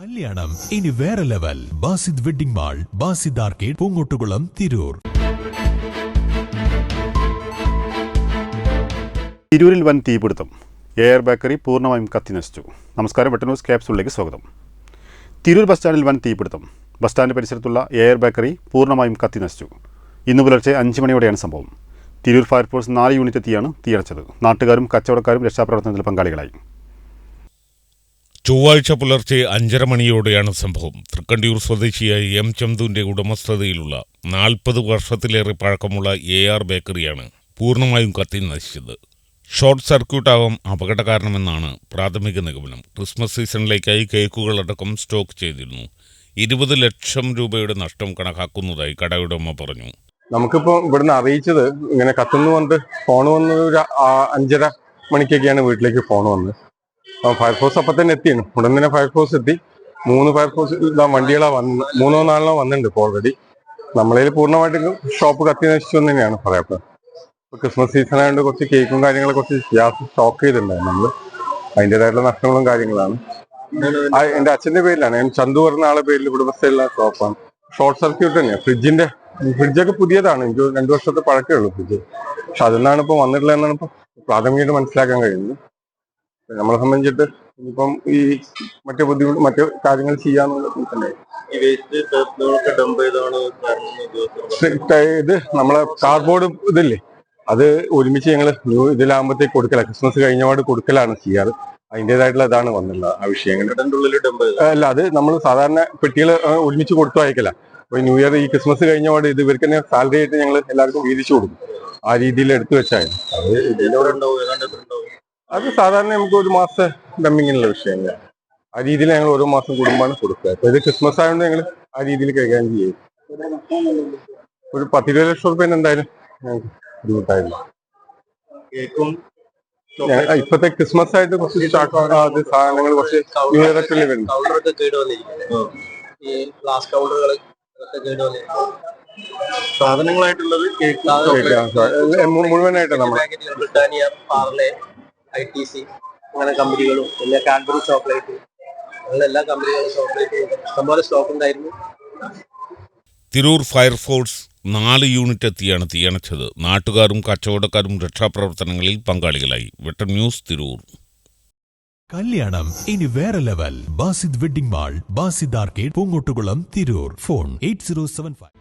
കല്യാണം. ഇനി വേറെ level. Basid wedding mall Basid arcade Poongottukulam Tirur. തിരൂരിൽ വൻ തീപിടുത്തം. എയർ ബേക്കറി പൂർണമായും കത്തിനശിച്ചു നമസ്കാരം വെട്ട ന്യൂസ് ക്യാപ്സുകളിലേക്ക് സ്വാഗതം. തിരൂർ ബസ് സ്റ്റാൻഡിൽ വൻ തീപിടുത്തം. ബസ് സ്റ്റാൻഡ് പരിസരത്തുള്ള എയർ ബേക്കറി പൂർണമായും കത്തിനശിച്ചു ഇന്ന് പുലർച്ചെ അഞ്ച് മണിയോടെയാണ് സംഭവം. തിരൂർ ഫയർഫോഴ്സ് നാല് യൂണിറ്റ് എത്തിയാണ് തീയടച്ചത് നാട്ടുകാരും കച്ചവടക്കാരും രക്ഷാപ്രവർത്തനത്തിൽ പങ്കാളികളായി. ചൊവ്വാഴ്ച പുലർച്ചെ അഞ്ചര മണിയോടെയാണ് സംഭവം. തൃക്കണ്ടിയൂർ സ്വദേശിയായ എം ചന്തുവിന്റെ ഉടമസ്ഥതയിലുള്ള നാൽപ്പത് വർഷത്തിലേറെ പഴക്കമുള്ള എ ആർ ബേക്കറിയാണ് പൂർണമായും കത്തി നശിച്ചത്. ഷോർട്ട് സർക്യൂട്ടാവാം അപകട കാരണമെന്നാണ് പ്രാഥമിക നിഗമനം. ക്രിസ്മസ് സീസണിലേക്കായി കേക്കുകളടക്കം സ്റ്റോക്ക് ചെയ്തിരുന്നു. ഇരുപത് ലക്ഷം രൂപയുടെ നഷ്ടം കണക്കാക്കുന്നതായി കടയുടമ പറഞ്ഞു. നമുക്കിപ്പോ ഇവിടുന്ന് അറിയിച്ചത് ഇങ്ങനെ കത്തുന്നു വന്നിട്ട് ഫോൺ വന്ന് ഒരു അഞ്ചര മണിക്കൊക്കെയാണ് വീട്ടിലേക്ക് ഫോൺ വന്നത്. ഫയർഫോഴ്സ് അപ്പൊ തന്നെ എത്തിയാണ് ഉടൻ തന്നെ ഫയർഫോഴ്സ് എത്തി. മൂന്ന് ഫയർഫോഴ്സ് വണ്ടികളാ വന്ന് മൂന്നോ നാലിനോ വന്നിട്ടുണ്ട് ഇപ്പോൾ ഓൾറെഡി നമ്മളതിൽ പൂർണമായിട്ട് ഷോപ്പ് കത്തി നശിച്ചു എന്ന് തന്നെയാണ് ഇപ്പൊ ക്രിസ്മസ് സീസൺ ആയതുകൊണ്ട് കുറച്ച് കേക്കും കാര്യങ്ങളും കുറച്ച് ഗ്യാസ് സ്റ്റോക്ക് ചെയ്തിട്ടുണ്ടായിരുന്നു നമ്മൾ അതിന്റെതായിട്ടുള്ള നഷ്ടങ്ങളും കാര്യങ്ങളാണ്. എന്റെ അച്ഛന്റെ പേരിലാണ്. ഞാൻ ചന്തു പറഞ്ഞ ആളെ പേരിൽ ഉടമസ്ഥയിലുള്ള ഷോപ്പാണ് ഷോർട്ട് സർക്യൂട്ട് തന്നെയാണ് ഫ്രിഡ്ജിന്റെ ഫ്രിഡ്ജൊക്കെ പുതിയതാണ്. എനിക്ക് രണ്ടു വർഷത്തെ പഴക്കമേ ഉള്ളൂ ഫ്രിഡ്ജ്. പക്ഷെ അതിൽ നിന്നാണ് ഇപ്പൊ വന്നിട്ടുള്ളത് എന്നാണ് ഇപ്പൊ പ്രാഥമികമായിട്ട് മനസ്സിലാക്കാൻ കഴിയുന്നത്. നമ്മളെ സംബന്ധിച്ചിട്ട് ഇപ്പം ഈ മറ്റു ബുദ്ധിമുട്ട് മറ്റു കാര്യങ്ങൾ തന്നെ ഉദ്യോഗസ്ഥർ ഇത് നമ്മളെ കാർഡ്ബോർഡ് ഇതില്ലേ? അത് ഒരുമിച്ച് ഞങ്ങൾ ന്യൂ ഇതിലാകുമ്പോഴത്തേക്ക് കൊടുക്കല. ക്രിസ്മസ് കഴിഞ്ഞപാട് കൊടുക്കലാണ് ചെയ്യാറ്. അതിന്റെതായിട്ടുള്ള ഇതാണ് വന്നിട്ടുള്ളത് ആ വിഷയങ്ങൾ അല്ല അത് നമ്മൾ സാധാരണ പെട്ടികൾ ഒരുമിച്ച് കൊടുത്തു അയക്കല അപ്പൊ ന്യൂ ഇയർ ഈ ക്രിസ്മസ് കഴിഞ്ഞപാട് ഇത് ഇവർക്ക് തന്നെ സാലറി ആയിട്ട് ഞങ്ങൾ എല്ലാവർക്കും വീതിച്ചു കൊടുക്കും. ആ രീതിയിൽ എടുത്തു വെച്ചായിരുന്നു. അത് സാധാരണ നമുക്ക് ഒരു മാസത്തെ ഡമ്മിങ്ങിനുള്ള വിഷയം ആ രീതിയിൽ ഞങ്ങൾ ഓരോ മാസം കുടുംബമാണ് കൊടുക്കുക. അപ്പൊ ഇത് ക്രിസ്മസ് ആയതുകൊണ്ട് ഞങ്ങൾ ആ രീതിയിൽ കൈകാര്യം ചെയ്യും. ഒരു പത്തിരുപത് ലക്ഷം റുപ്യ എന്തായാലും ഞങ്ങൾക്ക് ബുദ്ധിമുട്ടായിരുന്നു. ഇപ്പത്തെ ക്രിസ്മസ് ആയിട്ട് കുറച്ച് സ്റ്റാക്ക് അത് സാധനങ്ങൾ കുറച്ച് ന്യൂ ഇയർ ഒക്കെ കൗണ്ടറൊക്കെ കേട് ഈ ഗ്ലാസ് കൗണ്ടറുകൾ ഒക്കെ കേട് സാധനങ്ങളായിട്ടുള്ളത് കേക്ക് മുഴുവനായിട്ട് നമ്മൾ Britannia Parle I T C അങ്ങനെ കമ്പനികളും പിന്നെ കാൻബറി ചോക്ലേറ്റ് അങ്ങനെ എല്ലാ കമ്പനികളും ചോക്ലേറ്റ് ഇഷ്ടംപോലെ സ്റ്റോക്ക് ഉണ്ടായിരുന്നു. തിരൂർ ഫയർഫോഴ്സ് നാല് യൂണിറ്റ് എത്തിയാണ് തീയണച്ചത്. നാട്ടുകാരും കച്ചവടക്കാരും രക്ഷാപ്രവർത്തനങ്ങളിൽ പങ്കാളികളായി. വെട്ടം ന്യൂസ് തിരൂർ. കല്യാണം ഇനി വേറെ level Basid wedding mall Basid arcade Poongottukulam Tirur. Phone eight zero seven five.